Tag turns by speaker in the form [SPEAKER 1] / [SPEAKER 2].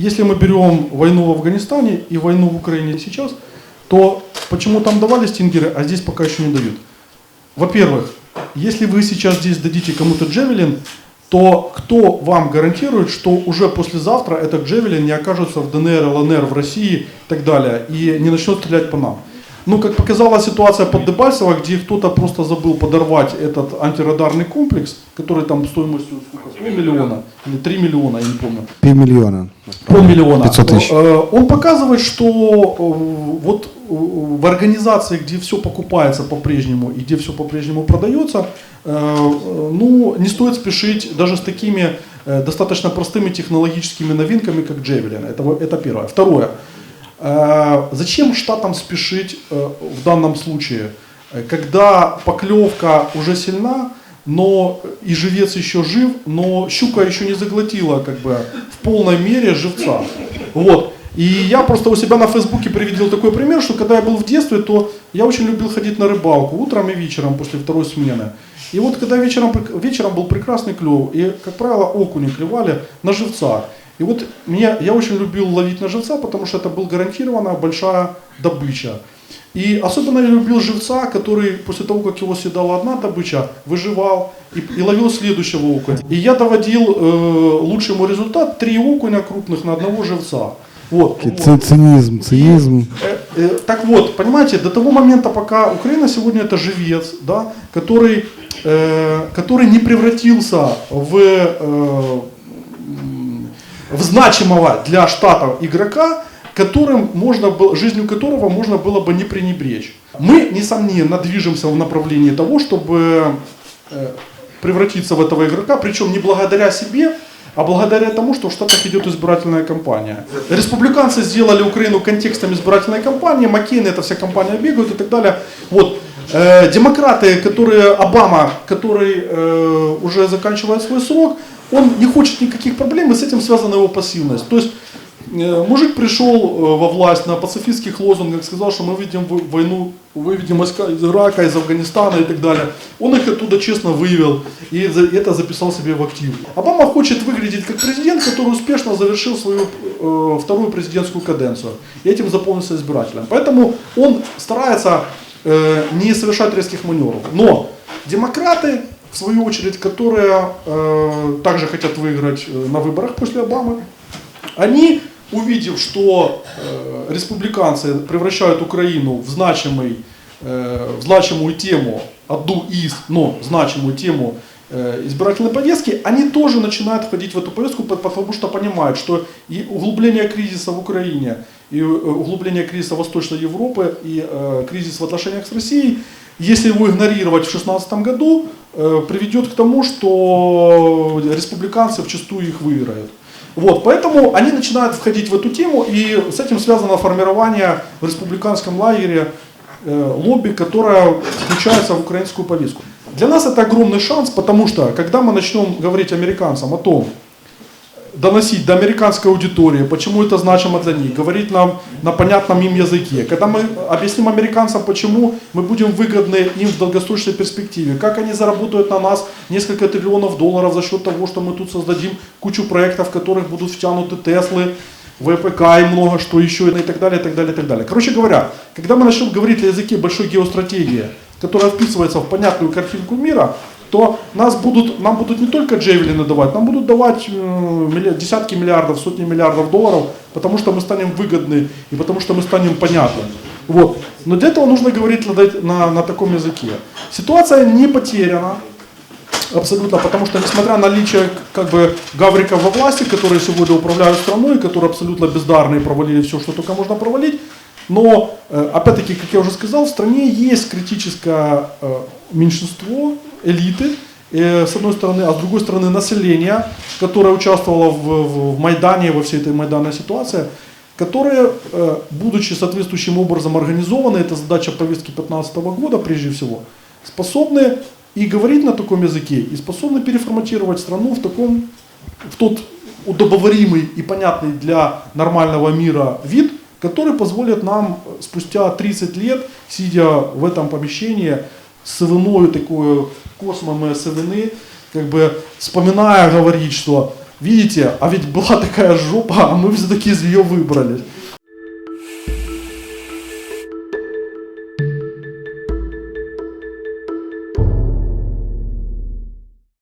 [SPEAKER 1] если мы берем войну в Афганистане и войну в Украине сейчас, то почему там давали стингеры, а здесь пока еще не дают? Во-первых, если вы сейчас здесь дадите кому-то Джевелин, то кто вам гарантирует, что уже послезавтра этот Джевелин не окажется в ДНР, ЛНР, в России и так далее, и не начнет стрелять по нам? Ну, как показала ситуация под Дебальцево, где кто-то просто забыл подорвать этот антирадарный комплекс, который там стоимостью сколько, полмиллиона или 3 миллиона, я не помню.
[SPEAKER 2] Півмільйона.
[SPEAKER 1] Полмиллиона.
[SPEAKER 2] 500 тысяч.
[SPEAKER 1] Э, Он показывает, что э, вот э, в организации, где все покупается по-прежнему и где все по-прежнему продается, ну, не стоит спешить даже с такими достаточно простыми технологическими новинками, как Javelin. Это, это первое. Второе. Э, Зачем штатам спешить э, в данном случае, когда поклевка уже сильна, но и живец еще жив, но щука еще не заглотила как бы в полной мере живца. Вот. И я просто у себя на фейсбуке привидел такой пример, что когда я был в детстве, то я очень любил ходить на рыбалку утром и вечером после второй смены. И вот когда вечером, вечером был прекрасный клев, и, как правило, окуни клевали на живца. И вот мне, я очень любил ловить на живца, потому что это была гарантированная большая добыча. И особенно я любил живца, который после того, как его съедала одна добыча, выживал и, и ловил следующего окуня. И я доводил э, лучший мой результат три окуня крупных на одного живца. Вот.
[SPEAKER 2] Це цинізм, цинізм.
[SPEAKER 1] Э, э, Так вот, понимаете, до того момента, пока Украина сегодня это живец, да, который, э, который не превратился в, э, в значимого для штатов игрока, которым можно было, жизнью которого можно было бы не пренебречь. Мы, несомненно, движемся в направлении того, чтобы э, превратиться в этого игрока, причем не благодаря себе, а благодаря тому, что в Штатах идет избирательная кампания. Республиканцы сделали Украину контекстом избирательной кампании, Маккейн, эта вся компания бегают и так далее. Вот. Э, демократы, которые, Обама, который э, уже заканчивает свой срок, он не хочет никаких проблем, и с этим связана его пассивность. То есть Э, Мужик пришел э, во власть на пацифистских лозунгах, сказал, что мы видим войну, выведем войска из Ирака, из Афганистана и так далее. Он их оттуда честно вывел и это записал себе в актив. Обама хочет выглядеть как президент, который успешно завершил свою э, вторую президентскую каденцию. И этим заполнился избирателем. Поэтому он старается э, не совершать резких маневров. Но демократы, в свою очередь, которые э, также хотят выиграть э, на выборах после Обамы, они, увидев, что э, республиканцы превращают Украину в, значимый, э, в значимую тему, одну из, но значимую тему э, избирательной повестки, они тоже начинают входить в эту повестку, по- потому что понимают, что и углубление кризиса в Украине, и э, углубление кризиса Восточной Европы, и э, кризис в отношениях с Россией, если его игнорировать в 2016 году, приведет к тому, что республиканцы вчастую их выиграют. Вот, поэтому они начинают входить в эту тему, и с этим связано формирование в республиканском лагере э, лобби, которое включается в украинскую повестку. Для нас это огромный шанс, потому что когда мы начнем говорить американцам о том, доносить до американской аудитории, почему это значимо для них, говорить нам на понятном им языке. Когда мы объясним американцам, почему мы будем выгодны им в долгосрочной перспективе, как они заработают на нас несколько триллионов долларов за счет того, что мы тут создадим кучу проектов, в которых будут втянуты Теслы, ВПК и много что еще, и так далее, и так далее, и так далее. Короче говоря, когда мы начнем говорить на языке большой геостратегии, которая вписывается в понятную картинку мира, то нас будут, нам будут не только джейвелины давать, нам будут давать э, десятки миллиардов, сотни миллиардов долларов, потому что мы станем выгодны и потому что мы станем понятны. Вот. Но для этого нужно говорить на, на, на таком языке. Ситуация не потеряна, Абсолютно, потому что несмотря на наличие как бы гавриков во власти, которые сегодня управляют страной, которые абсолютно бездарные, провалили все, что только можно провалить, но, э, опять-таки, как я уже сказал, в стране есть критическое э, меньшинство элиты, э, с одной стороны, а с другой стороны население, которое участвовало в, в- в Майдане, во всей этой майданной ситуации, которые, будучи соответствующим образом организованы, это задача повестки 2015 года прежде всего, способны и говорить на таком языке, и способны переформатировать страну в таком, в тот удобоваримый и понятный для нормального мира вид, который позволит нам э, спустя 30 лет, сидя в этом помещении, с сывиною такой космом сывины, как бы вспоминая, говорить, что видите, а ведь была такая жопа, а мы все-таки из нее выбрались.